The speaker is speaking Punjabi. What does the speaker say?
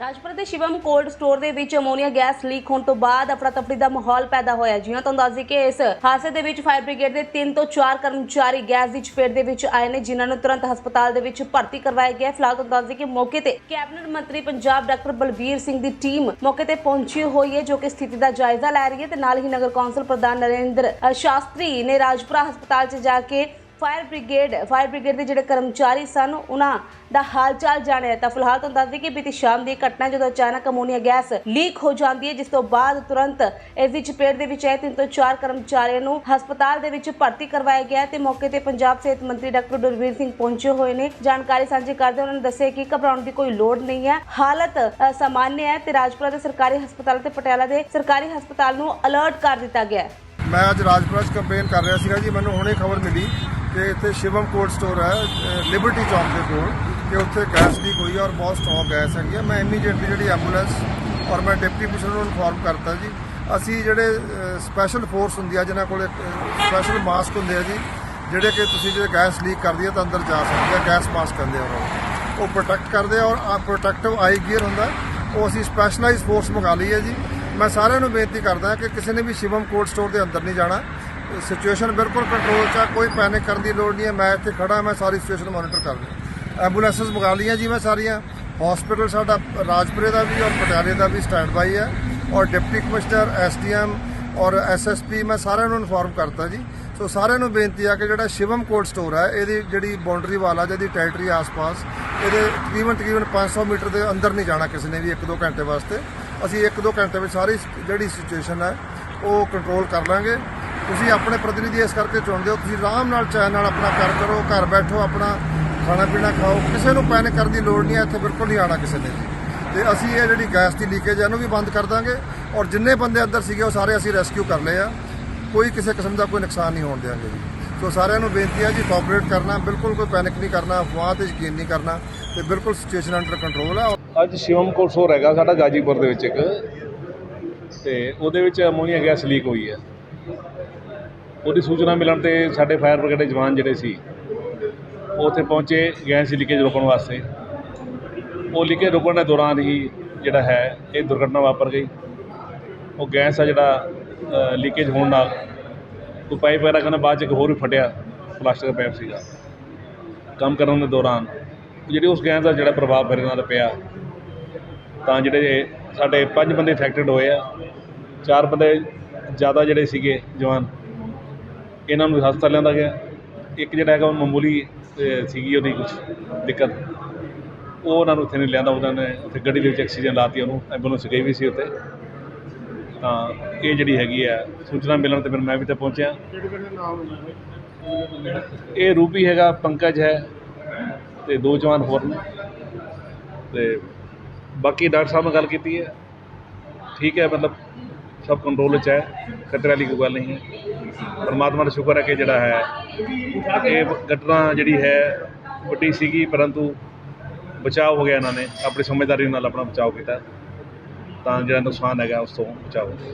ਰਾਜਪੁਰ ਦੇ ਸ਼ਿਵਮ ਕੋਲਡ ਸਟੋਰ ਦੇ ਵਿੱਚ ਅਮੋਨੀਆ ਗੈਸ ਲੀਕ ਹੋਣ ਤੋਂ ਬਾਅਦ ਅਫਰਾ ਤਫਰੀ ਦਾ ਮਾਹੌਲ ਪੈਦਾ ਹੋਇਆ ਜਿਵੇਂ ਤੁਹਾਨੂੰ ਦੱਸਦੀ ਕਿ ਇਸ ਹਾਦਸੇ ਦੇ ਵਿੱਚ ਫਾਇਰ ਬ੍ਰਿਗੇਡ ਦੇ 3 ਤੋਂ 4 ਕਰਮਚਾਰੀ ਗੈਸ ਦੀ ਚਪੇਟ ਦੇ ਵਿੱਚ ਆਏ ਨੇ, ਜਿਨ੍ਹਾਂ ਨੂੰ ਤੁਰੰਤ ਹਸਪਤਾਲ ਦੇ ਵਿੱਚ ਭਰਤੀ ਕਰਵਾਇਆ ਗਿਆ ਫਿਲਹਾਲ ਤੁਹਾਨੂੰ ਦੱਸਦੀ ਕਿ ਮੌਕੇ ਤੇ ਕੈਬਨਿਟ ਮੰਤਰੀ ਪੰਜਾਬ ਡਾਕਟਰ ਬਲਬੀਰ ਸਿੰਘ ਦੀ ਟੀਮ ਮੌਕੇ ਤੇ ਪਹੁੰਚੀ ਹੋਈ ਹੈ, ਜੋ ਕਿ ਸਥਿਤੀ ਦਾ ਜਾਇਜ਼ਾ ਲੈ ਰਹੀ ਹੈ ਤੇ ਨਾਲ ਹੀ ਨਗਰ ਕੌਂਸਲ ਪ੍ਰਧਾਨ ਨਰਿੰਦਰ ਸ਼ਾਸਤਰੀ ਨੇ ਰਾਜਪੁਰਾ ਹਸਪਤਾਲ 'ਚ ਜਾ ਕੇ ਫਾਇਰ ਬ੍ਰਿਗੇਡ ਫਾਇਰ ਬ੍ਰਿਗੇਡ ਦੇ ਜਿਹੜੇ ਕਰਮਚਾਰੀ ਸਨ ਉਹਨਾਂ ਦਾ ਹਾਲ ਜਾਣਿਆ ਤਾਂ ਫਿਲਹਾਲ ਤੁਹਾਨੂੰ ਦੱਸ ਦਈਏ ਕਿ ਬੀਤੀ ਸ਼ਾਮ ਦੀ ਘਟਨਾ ਜਦੋਂ ਅਚਾਨਕ ਅਮੋਨੀਆ ਗੈਸ ਲੀਕ ਹੋ ਜਾਂਦੀ ਹੈ ਜਿਸ ਤੋਂ ਬਾਅਦ ਤੁਰੰਤ ਇਸ ਦੀ ਚਪੇਟ ਦੇ ਵਿੱਚ ਆਏ ਤਿੰਨ ਤੋਂ ਚਾਰ ਕਰਮਚਾਰੀਆਂ ਨੂੰ ਹਸਪਤਾਲ ਦੇ ਵਿੱਚ ਭਰਤੀ ਕਰਵਾਇਆ ਗਿਆ ਤੇ ਮੌਕੇ ਤੇ ਪੰਜਾਬ ਸਿਹਤ ਮੰਤਰੀ ਡਾਕਟਰ ਬਲਵੀਰ ਸਿੰਘ ਪਹੁੰਚੇ ਹੋਏ ਨੇ। ਜਾਣਕਾਰੀ ਸਾਂਝੀ ਕਰਦੇ ਉਹਨਾਂ ਨੇ ਦੱਸਿਆ ਕਿ ਘਬਰਾਉਣ ਦੀ ਕੋਈ ਲੋੜ ਨਹੀਂ ਹੈ। ਹਾਲਤ ਅ, ਸਾਮਾਨਯ ਹੈ ਤੇ ਰਾਜਪੁਰਾ ਦੇ ਸਰਕਾਰੀ ਹਸਪਤਾਲ ਤੇ ਪਟਿਆਲਾ ਦੇ ਸਰਕਾਰੀ ਹਸਪਤਾਲ ਨੂੰ ਅਲਰਟ ਕਰ ਦਿੱਤਾ ਗਿਆ ਹੈ। ਮੈਂ ਅੱਜ ਰਾਜਪੁਰਾ 'ਚ ਕੰਪੇਨ ਕਰ ਰਿਹਾ ਸੀਗਾ ਜੀ ਮੈਨੂੰ ਹੁਣੇ ਖਬਰ ਮਿਲੀ ਕਿ ਇੱਥੇ ਸ਼ਿਵਮ ਕੋਲਡ ਸਟੋਰ ਹੈ ਲਿਬਰਟੀ ਚੌਂਕ ਦੇ ਕੋਲ, ਕਿ ਉੱਥੇ ਗੈਸ ਲੀਕ ਹੋਈ ਹੈ ਔਰ ਬਹੁਤ ਸਟਰੋਂਗ ਗੈਸ ਹੈਗੀ ਹੈ। ਮੈਂ ਇਮੀਡੀਏਟਲੀ ਜਿਹੜੀ ਐਂਬੂਲੈਂਸ ਔਰ ਮੈਂ ਡਿਪਟੀ ਕਮਿਸ਼ਨਰ ਨੂੰ ਇਨਫੋਰਮ ਕਰਤਾ ਜੀ। ਅਸੀਂ ਜਿਹੜੇ ਸਪੈਸ਼ਲ ਫੋਰਸ ਹੁੰਦੀ ਆ, ਜਿਨ੍ਹਾਂ ਕੋਲ ਸਪੈਸ਼ਲ ਮਾਸਕ ਹੁੰਦੇ ਆ ਜੀ, ਜਿਹੜੇ ਕਿ ਤੁਸੀਂ ਜੇ ਗੈਸ ਲੀਕ ਕਰਦੀ ਹੈ ਤਾਂ ਅੰਦਰ ਜਾ ਸਕਦੇ ਆ, ਗੈਸ ਮਾਸਕ ਕਰਦੇ ਆ ਉਹ ਪ੍ਰੋਟੈਕਟ ਕਰਦੇ ਆ ਔਰ ਪ੍ਰੋਟੈਕਟਿਵ ਆਈ ਗੀਅਰ ਹੁੰਦਾ ਉਹ ਅਸੀਂ ਸਪੈਸ਼ਲਾਈਜ਼ ਫੋਰਸ ਮੰਗਾ ਲਈ ਹੈ ਜੀ। ਮੈਂ ਸਾਰਿਆਂ ਨੂੰ ਬੇਨਤੀ ਕਰਦਾ ਕਿ ਕਿਸੇ ਨੇ ਵੀ ਸ਼ਿਵਮ ਕੋਲਡ ਸਟੋਰ ਦੇ ਅੰਦਰ ਨਹੀਂ ਜਾਣਾ ਸਿਚੁਏਸ਼ਨ ਬਿਲਕੁਲ ਕੰਟਰੋਲ 'ਚ ਆ, ਕੋਈ ਪੈਨਿਕ ਕਰਨ ਦੀ ਲੋੜ ਨਹੀਂ ਹੈ। ਮੈਂ ਇੱਥੇ ਖੜਾ ਮੈਂ ਸਾਰੀ ਸਿਚੁਏਸ਼ਨ ਮੋਨੀਟਰ ਕਰ ਰਿਹਾ। ਐਂਬੂਲੈਂਸਸ ਮੰਗਾ ਲਈਆਂ ਜੀ ਮੈਂ ਸਾਰੀਆਂ। ਹਸਪੀਟਲ ਸਾਡਾ ਰਾਜਪੁਰੇ ਦਾ ਵੀ ਔਰ ਪਟਿਆਲੇ ਦਾ ਵੀ ਸਟੈਂਡ ਬਾਈ ਹੈ। ਔਰ ਡਿਪਟੀ ਕਮਿਸ਼ਨਰ ਐਸਡੀਐਮ ਔਰ ਐਸਐਸਪੀ ਮੈਂ ਸਾਰਿਆਂ ਨੂੰ ਇਨਫੋਰਮ ਕਰਤਾ ਜੀ। ਸੋ ਸਾਰਿਆਂ ਨੂੰ ਬੇਨਤੀ ਆ ਕਿ ਜਿਹੜਾ ਸ਼ਿਵਮ ਕੋਲਡ ਸਟੋਰ ਹੈ, ਇਹਦੀ ਜਿਹੜੀ ਬਾਉਂਡਰੀ ਵਾਲਾ ਜਿਹਦੀ ਟੈਰੀਟਰੀ ਆਸ-ਪਾਸ, ਇਹਦੇ ਤਕਰੀਬਨ ਤਕਰੀਬਨ 500 ਮੀਟਰ ਦੇ ਅੰਦਰ ਨਹੀਂ ਜਾਣਾ ਕਿਸੇ ਨੇ ਵੀ 1-2 ਘੰਟੇ ਵਾਸਤੇ। ਅਸੀਂ 1-2 ਘੰਟੇ ਵਿੱਚ ਸਾਰੀ ਜਿਹੜੀ ਸਿਚੁਏਸ਼ਨ ਹੈ, ਉਹ ਕੰਟਰੋਲ ਕਰ ਲਾਂਗੇ। ਤੁਸੀਂ ਆਪਣੇ ਪ੍ਰਤੀਨਿਧੀ ਇਸ ਕਰਕੇ ਚੁਣਦੇ ਹੋ, ਤੁਸੀਂ ਆਰਾਮ ਨਾਲ ਚੈਨ ਨਾਲ ਆਪਣਾ ਕਰ ਕਰੋ, ਘਰ ਬੈਠੋ, ਆਪਣਾ ਖਾਣਾ ਪੀਣਾ ਖਾਓ। ਕਿਸੇ ਨੂੰ ਪੈਨਿਕ ਕਰਨ ਦੀ ਲੋੜ ਨਹੀਂ ਹੈ, ਇੱਥੇ ਬਿਲਕੁਲ ਨਹੀਂ ਆਣਾ ਕਿਸੇ ਨੇ ਜੀ। ਤੇ ਅਸੀਂ ਇਹ ਜਿਹੜੀ ਗੈਸ ਦੀ ਲੀਕੇਜ ਹੈ, ਇਹਨੂੰ ਵੀ ਬੰਦ ਕਰ ਦਾਂਗੇ ਔਰ ਜਿੰਨੇ ਬੰਦੇ ਅੰਦਰ ਸੀਗੇ, ਉਹ ਸਾਰੇ ਅਸੀਂ ਰੈਸਕਿਊ ਕਰ ਲਏ ਆ। ਕੋਈ ਕਿਸੇ ਕਿਸਮ ਦਾ ਕੋਈ ਨੁਕਸਾਨ ਨਹੀਂ ਹੋਣ ਦਿਆਂਗੇ ਜੀ। ਸੋ ਸਾਰਿਆਂ ਨੂੰ ਬੇਨਤੀ ਹੈ ਜੀ ਕੋਆਪਰੇਟ ਕਰਨਾ, ਬਿਲਕੁਲ ਕੋਈ ਪੈਨਿਕ ਨਹੀਂ ਕਰਨਾ, ਅਫਵਾਹ ਤੇ ਯਕੀਨ ਨਹੀਂ ਕਰਨਾ ਤੇ ਬਿਲਕੁਲ ਸਿਚੁਏਸ਼ਨ ਅੰਡਰ ਕੰਟਰੋਲ ਹੈ ਅੱਜ ਸ਼ਿਵਮ ਕੋਲ ਸਟੋਰ ਹੈਗਾ ਸਾਡਾ ਗਾਜੀਪੁਰ ਦੇ ਵਿੱਚ ਇੱਕ। ਤੇ ਉਹਦੇ ਵਿੱਚ ਅਮੋਨੀਆ ਗੈਸ ਲੀਕ ਹੋਈ ਹੈ। ਉਹਦੀ ਸੂਚਨਾ ਮਿਲਣ ਤੇ ਸਾਡੇ ਫਾਇਰ ਬ੍ਰਿਗੇਡ ਦੇ ਜਵਾਨ ਜਿਹੜੇ ਸੀ, ਉਹ ਉੱਥੇ ਪਹੁੰਚੇ ਗੈਸ ਲੀਕੇਜ ਰੋਕਣ ਵਾਸਤੇ। ਉਹ ਲੀਕੇਜ ਰੋਕਣ ਦੇ ਦੌਰਾਨ ਹੀ ਜਿਹੜਾ ਹੈ, ਇਹ ਦੁਰਘਟਨਾ ਵਾਪਰ ਗਈ। ਉਹ ਗੈਸ ਆ ਜਿਹੜਾ ਲੀਕੇਜ ਹੋਣ ਨਾਲ, ਉਹ ਪਾਈਪ ਵਗੈਰਾ ਕਹਿੰਦਾ ਬਾਅਦ ਚ ਇੱਕ ਹੋਰ ਵੀ ਫਟਿਆ, ਪਲਾਸਟਿਕ ਦਾ ਪਾਈਪ ਸੀਗਾ। ਕੰਮ ਕਰਨ ਦੇ ਦੌਰਾਨ, ਜਿਹੜੀ ਉਸ ਗੈਸ ਦਾ ਜਿਹੜਾ ਪ੍ਰਭਾਵ ਮੇਰੇ ਨਾਲ ਪਿਆ, ਤਾਂ ਜਿਹੜੇ ਸਾਡੇ ਪੰਜ ਬੰਦੇ ਇਫੈਕਟਡ ਹੋਏ ਆ। ਚਾਰ ਬੰਦੇ ਜ਼ਿਆਦਾ ਜਿਹੜੇ ਸੀਗੇ ਜਵਾਨ ਇਹਨਾਂ ਨੂੰ ਹਸਪਤਾਲ ਲਿਆਂਦਾ ਗਿਆ। ਇੱਕ ਜਿਹੜਾ ਹੈਗਾ ਉਹ ਮਾਮੂਲੀ ਸੀਗੀ ਉਹਦੀ ਕੁਝ ਦਿੱਕਤ। ਉਹ ਉਹਨਾਂ ਨੂੰ ਇੱਥੇ ਨਹੀਂ ਲਿਆਂਦਾ ਉਹਨਾਂ ਨੇ ਉੱਥੇ ਗੱਡੀ ਦੇ ਵਿੱਚ ਆਕਸੀਜਨ ਲਾਤੀ ਉਹਨੂੰ ਐਂਬੂਲੈਂਸ ਗਈ ਵੀ ਸੀ ਉੱਥੇ। ਤਾਂ ਇਹ ਜਿਹੜੀ ਹੈਗੀ ਆ ਸੂਚਨਾ ਮਿਲਣ ਤੇ ਫਿਰ ਮੈਂ ਵੀ ਤਾਂ ਪਹੁੰਚਿਆ। ਇਹ ਰੂਪੀ ਹੈਗਾ ਪੰਕਜ ਹੈ ਤੇ ਦੋ ਜਵਾਨ ਹੋਰ ਨੇ। ਤੇ ਬਾਕੀ ਡਾਕਟਰ ਸਾਹਿਬ ਨਾਲ ਗੱਲ ਕੀਤੀ ਹੈ। ਠੀਕ ਹੈ ਮਤਲਬ ਸਭ ਕੰਟਰੋਲ 'ਚ ਹੈ, ਖਤਰੇ ਵਾਲੀ ਕੋਈ ਗੱਲ ਨਹੀਂ ਪਰਮਾਤਮਾ ਦਾ ਸ਼ੁਕਰ ਹੈ ਕਿ ਜਿਹੜਾ ਹੈ, ਇਹ ਘਟਨਾ ਜਿਹੜੀ ਹੈ ਵੱਡੀ ਸੀਗੀ, ਪਰੰਤੂ ਬਚਾਅ ਹੋ ਗਿਆ ਇਹਨਾਂ ਨੇ, ਆਪਣੀ ਸਮਝਦਾਰੀ ਨਾਲ ਆਪਣਾ ਬਚਾਅ ਕੀਤਾ। ਤਾਂ ਜਿਹੜਾ ਨੁਕਸਾਨ ਹੈਗਾ, ਉਸ ਤੋਂ ਬਚਾਅ ਹੋ ਗਿਆ।